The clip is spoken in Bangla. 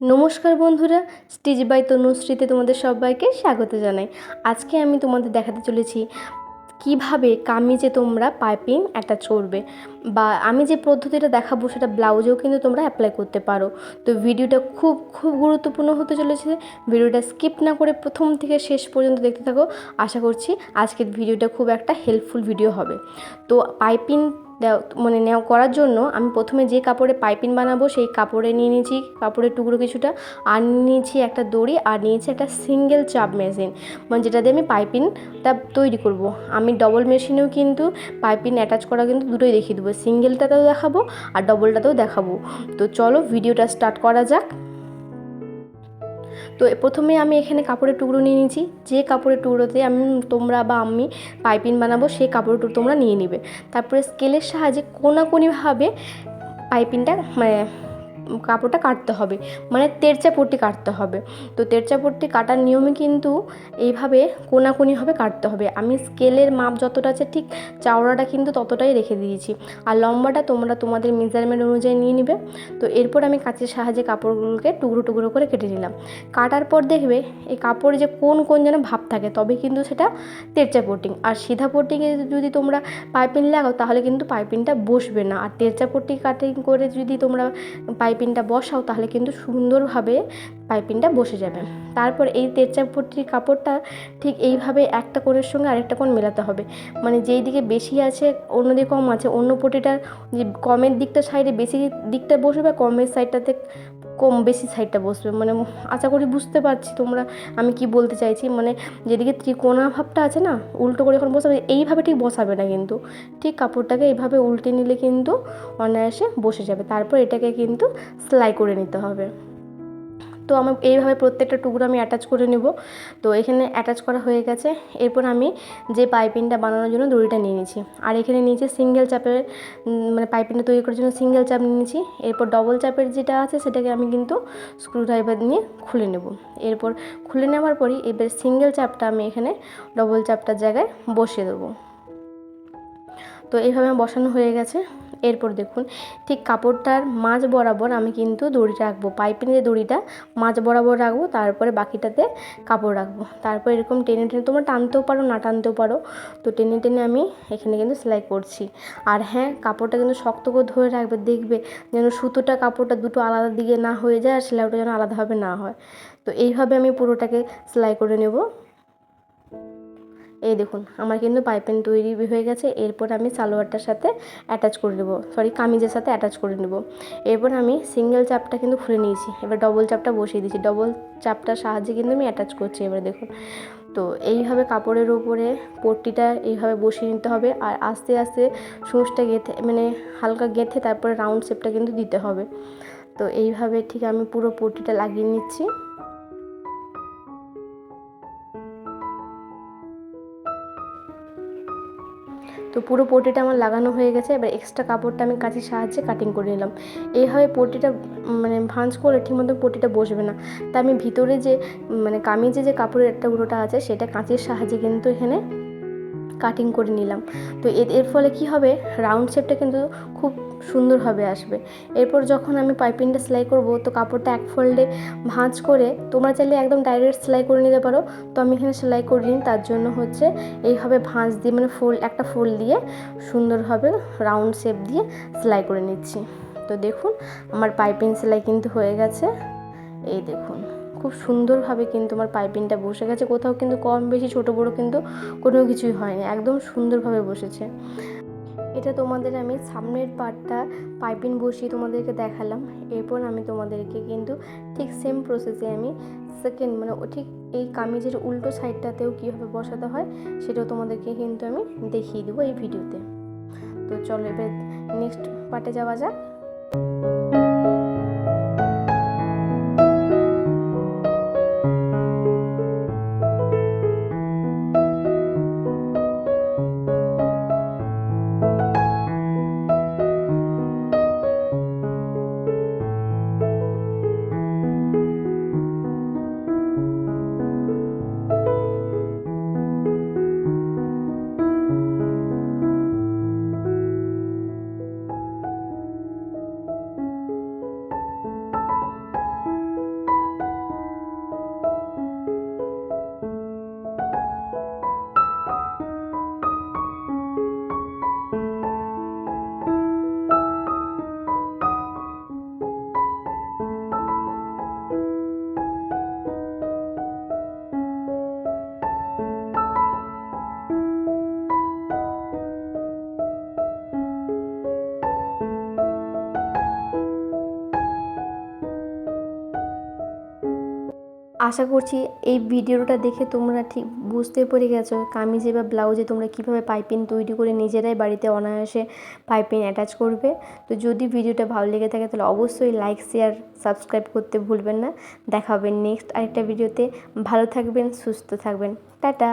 নমস্কার বন্ধুরা স্টিচ বাই তনুশ্রীতে তোমাদের সবাইকে স্বাগত জানাই। আজকে আমি তোমাদের দেখাতে চলেছি কীভাবে কামিজে তোমরা পাইপিং অ্যাটাচ করবে বা আমি যে পদ্ধতিটা দেখাবো সেটা ব্লাউজেও কিন্তু তোমরা অ্যাপ্লাই করতে পারো। তো ভিডিওটা খুব খুব গুরুত্বপূর্ণ হতে চলেছে। ভিডিওটা স্কিপ না করে প্রথম থেকে শেষ পর্যন্ত দেখতে থাকো। আশা করছি আজকের ভিডিওটা খুব একটা হেল্পফুল ভিডিও হবে। তো পাইপিং মানে নেওয়া করার জন্য আমি প্রথমে যে কাপড়ে পাইপিং বানাবো সেই কাপড়ে নিয়ে নিয়েছি কাপড়ের টুকরো কিছুটা। আর নিয়েছি একটা দড়ি আর নিয়েছি একটা সিঙ্গেল চাপ মেশিন মানে যেটা দিয়ে আমি পাইপিংটা তৈরি করব। আমি ডবল মেশিনেও কিন্তু পাইপিং অ্যাটাচ করা কিন্তু দুটোই দেখিয়ে দেবো। সিঙ্গেলটাতেও দেখাবো আর ডবলটাতেও দেখাবো। তো চলো ভিডিওটা স্টার্ট করা যাক। তো প্রথমে আমি এখানে কাপড়ের টুকরো নিয়ে নিয়েছি। যে কাপড়ের টুকরোতে আমি, তোমরা বা আমি পাইপিন বানাবো, সেই কাপড়ের টুকরো তোমরা নিয়ে নিবে। তারপরে স্কেলের সাহায্যে কোনাকুনিভাবে পাইপিনটা মানে কাপড়টা কাটতে হবে। মানে তেরচা পট্টি কাটতে হবে। তো তেরচা পট্টি কাটার নিয়মে কিন্তু এইভাবে কোনাকুনিভাবে কাটতে হবে। আমি স্কেলের মাপ যতটা আছে ঠিক চাওড়াটা কিন্তু ততটাই রেখে দিয়েছি। আর লম্বাটা তোমরা তোমাদের মেজারমেন্ট অনুযায়ী নিয়ে নিবে। তো এরপর আমি কাঁচের সাহায্যে কাপড়গুলোকে টুকরো টুকরো করে কেটে নিলাম। কাটার পর দেখবে এই কাপড়ে যে কোন কোন যেন ভাব থাকে তবে কিন্তু সেটা তেরচা পট্টিং আর সিধা পট্টিংয়ে যদি তোমরা পাইপিং লাগাও, তাহলে কিন্তু পাইপিংটা বসবে না। আর তেরচা পট্টি কাটিং করে যদি তোমরা পাইপ পাইপিংটা বসাও, তাহলে কিন্তু সুন্দরভাবে পাইপিনটা বসে যাবে। তারপর এই তেরচাপটির কাপড়টা ঠিক এইভাবে একটা কোণের সঙ্গে আরেকটা কোণ মেলাতে হবে। মানে যেই দিকে বেশি আছে অন্য দিকে কম আছে, অন্য পটিটার যে কমের দিকটা সাইডে বেশি দিকটা বসবে, কমের সাইডটাতে কম বেশি সাইডটা বসবে। মানে আশা করি বুঝতে পারছি তোমরা আমি কি বলতে চাইছি। মানে যেদিকে ত্রিকোণা ভাবটা আছে না, উল্টো করে এখন বসাবে, এইভাবে ঠিক বসাবে না কিন্তু। ঠিক কাপড়টাকে এইভাবে উল্টে নিলে কিন্তু অনায়াসে বসে যাবে। তারপর এটাকে কিন্তু সেলাই করে নিতে হবে। তো আমার এইভাবে প্রত্যেকটা টুকরো আমি অ্যাটাচ করে নেব। তো এখানে অ্যাটাচ করা হয়ে গেছে। এরপর আমি যে পাইপিংটা বানানোর জন্য দড়িটা নিয়ে নিয়েছি। আর এখানে নিয়েছি সিঙ্গেল চাপের মানে পাইপিংটা তৈরি করার জন্য সিঙ্গেল চাপ নিয়েছি। এরপর ডবল চাপের যেটা আছে সেটাকে আমি কিন্তু স্ক্রু ড্রাইভার নিয়ে খুলে নেব। এরপর খুলে নেওয়ার পরই এবার সিঙ্গেল চাপটা আমি এখানে ডবল চাপটার জায়গায় বসিয়ে দেবো। তো এইভাবে বসানো হয়ে গেছে। এরপর দেখুন, ঠিক কাপড়টার মাঝ বরাবর আমি কিন্তু দড়ি রাখব। পাইপিংয়ের দড়িটা মাঝ বরাবর রাখব, তারপরে বাকিটাতে কাপড় রাখব। তারপর এরকম টেনে টেনে, তোমরা টানতেও পারো, না টানতেও পারো, তো টেনে টেনে আমি এখানে কিন্তু সেলাই করছি। আর হ্যাঁ কাপড়টা কিন্তু শক্ত করে ধরে রাখবে, দেখবে যেন সুতোটা, কাপড়টা দুটো আলাদা দিকে না হয়ে যায়, আর সেলাইটা যেন আলাদাভাবে না হয়। তো এইভাবে আমি পুরোটাকে সেলাই করে নেব। এই দেখুন, আমার কিন্তু পাইপেন তৈরি হয়ে গেছে, এরপর আমি সালোয়ারটার সাথে অ্যাটাচ করে নেব। সরি কামিজের সাথে অ্যাটাচ করে নেব। এরপর আমি সিঙ্গেল চাপটা কিন্তু খুলে নিয়েছি, এবার ডবল চাপটা বসিয়ে দিয়েছি ডবল চাপটার সাহায্যে কিন্তু আমি অ্যাটাচ করছি এবার দেখুন। তো এইভাবে কাপড়ের ওপরে পট্টিটা এইভাবে বসিয়ে নিতে হবে, আর আস্তে আস্তে সূচটা গেঁথে মানে হালকা গেঁথে তারপরে রাউন্ড শেপটা কিন্তু দিতে হবে। তো এইভাবে ঠিক আমি পুরো পট্টিটা লাগিয়ে নিচ্ছি। তো পুরো পটিটা আমার লাগানো হয়ে গেছে। এবার এক্সট্রা কাপড়টা আমি কাঁচির সাহায্যে কাটিং করে নিলাম। এইভাবে পটিটা মানে ভাঁজ করলে ঠিকমতো পটিটা বসবে না। তা আমি ভিতরে যে মানে কামিজে যে কাপড়ের একটা উড়োটা আছে, সেটা কাঁচির সাহায্যে কিন্তু এখানে কাটিং করে নিলাম। তো এর ফলে কি হবে? রাউন্ড শেপটা কিন্তু খুব সুন্দরভাবে আসবে। এরপর যখন আমি পাইপিংটা সেলাই করব, তো কাপড়টা এক ফোল্ডে ভাঁজ করে, তোমরা চাইলে একদম ডাইরেক্ট সেলাই করে নিতে পারো। তো আমি এখানে সেলাই করে করিনি তার জন্য হচ্ছে এইভাবে ভাঁজ দিয়ে মানে ফোল্ড একটা ফোল্ড দিয়ে সুন্দরভাবে রাউন্ড শেপ দিয়ে সেলাই করে নিচ্ছি। তো দেখুন, আমার পাইপিং সেলাই কিন্তু হয়ে গেছে। এই দেখুন। খুব সুন্দরভাবে কিন্তু আমার পাইপিংটা বসে গেছে। কোথাও কিন্তু কম বেশি, ছোটো, বড়ো কিন্তু কোনো কিছুই হয়নি। একদম সুন্দরভাবে বসেছে। এটা তোমাদের আমি সামনের পার্টটা পাইপিং বসিয়ে তোমাদেরকে দেখালাম। এরপর আমি তোমাদেরকে কিন্তু ঠিক সেম প্রসেসে আমি সেকেন্ড মানে ঠিক এই কামিজের উল্টো সাইডটাতেও কীভাবে বসাতে হয়, সেটাও তোমাদেরকে কিন্তু আমি দেখিয়ে দেবো এই ভিডিওতে তো। চলো এবার নেক্সট পার্টে যাওয়া যাক। আশা করছি এই ভিডিওটা দেখে তোমরা ঠিক বুঝতে পেরে গেছো। কামিজে বা ব্লাউজে তোমরা কীভাবে পাইপিং তৈরি করে নিজেরাই বাড়িতে অনায়াসে পাইপিং অ্যাটাচ করবে। তো যদি ভিডিওটা ভালো লেগে থাকে তাহলে অবশ্যই লাইক শেয়ার সাবস্ক্রাইব করতে ভুলবেন না। দেখা হবে নেক্সট আরেকটা ভিডিওতে ভালো থাকবেন, সুস্থ থাকবেন। টাটা!